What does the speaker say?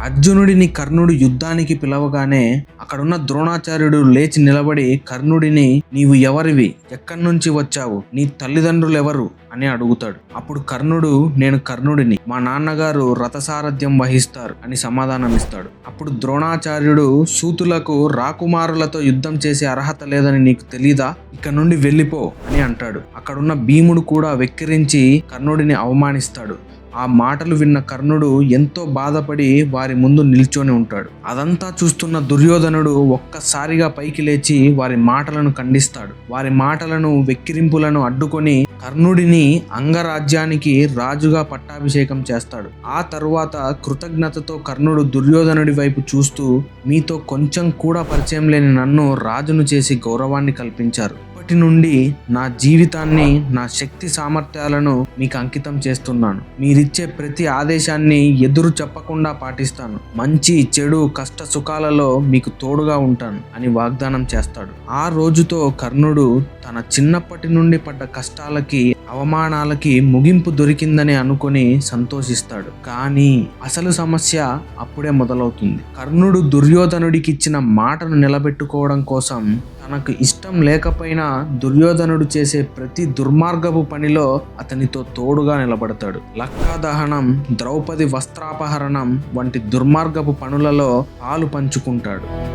అర్జునుడిని కర్ణుడు యుద్ధానికి పిలవగానే అక్కడున్న ద్రోణాచార్యుడు లేచి నిలబడి కర్ణుడిని నీవు ఎవరివి? ఎక్కడి నుంచి వచ్చావు? నీ తల్లిదండ్రులు ఎవరు అని అడుగుతాడు. అప్పుడు కర్ణుడు నేను కర్ణుడిని మా నాన్నగారు రథసారథ్యం వహిస్తారు అని సమాధానమిస్తాడు అప్పుడు ద్రోణాచార్యుడు సూతులకు రాకుమారులతో యుద్ధం చేసే అర్హత లేదని నీకు తెలీదా? ఇక నుండి వెళ్ళిపో అని అంటాడు. అక్కడున్న భీముడు కూడా వెక్కిరించి కర్ణుడిని అవమానిస్తాడు. ఆ మాటలు విన్న కర్ణుడు ఎంతో బాధపడి వారి ముందు నిల్చొని ఉంటాడు. అదంతా చూస్తున్న దుర్యోధనుడు ఒక్కసారిగా పైకి లేచి వారి మాటలను ఖండిస్తాడు. వారి మాటలను వెక్కిరింపులను అడ్డుకొని కర్ణుడిని అంగరాజ్యానికి రాజుగా పట్టాభిషేకం చేస్తాడు. ఆ తరువాత కృతజ్ఞతతో కర్ణుడు దుర్యోధనుడి వైపు చూస్తూ మీతో కొంచెం కూడా పరిచయం లేని నన్ను రాజును చేసి గౌరవాన్ని కల్పించారు. నాటి నుండి నా జీవితాన్ని నా శక్తి సామర్థ్యాలను మీకు అంకితం చేస్తున్నాను. మీరిచ్చే ప్రతి ఆదేశాన్ని ఎదురు చెప్పకుండా పాటిస్తాను. మంచి చెడు కష్ట సుఖాలలో మీకు తోడుగా ఉంటాను అని వాగ్దానం చేస్తాడు. ఆ రోజుతో కర్ణుడు తన చిన్నప్పటి నుండి పడ్డ కష్టాలకి అవమానాలకి ముగింపు దొరికిందని అనుకొని సంతోషిస్తాడు. కానీ అసలు సమస్య అప్పుడే మొదలవుతుంది. కర్ణుడు దుర్యోధనుడికి ఇచ్చిన మాటను నిలబెట్టుకోవడం కోసం తనకు ఇష్టం లేకపోయినా దుర్యోధనుడు చేసే ప్రతి దుర్మార్గపు పనిలో అతనితో తోడుగా నిలబడతాడు. లక్కా దహనం ద్రౌపది వస్త్రాపహరణం వంటి దుర్మార్గపు పనులలో పాలు పంచుకుంటాడు.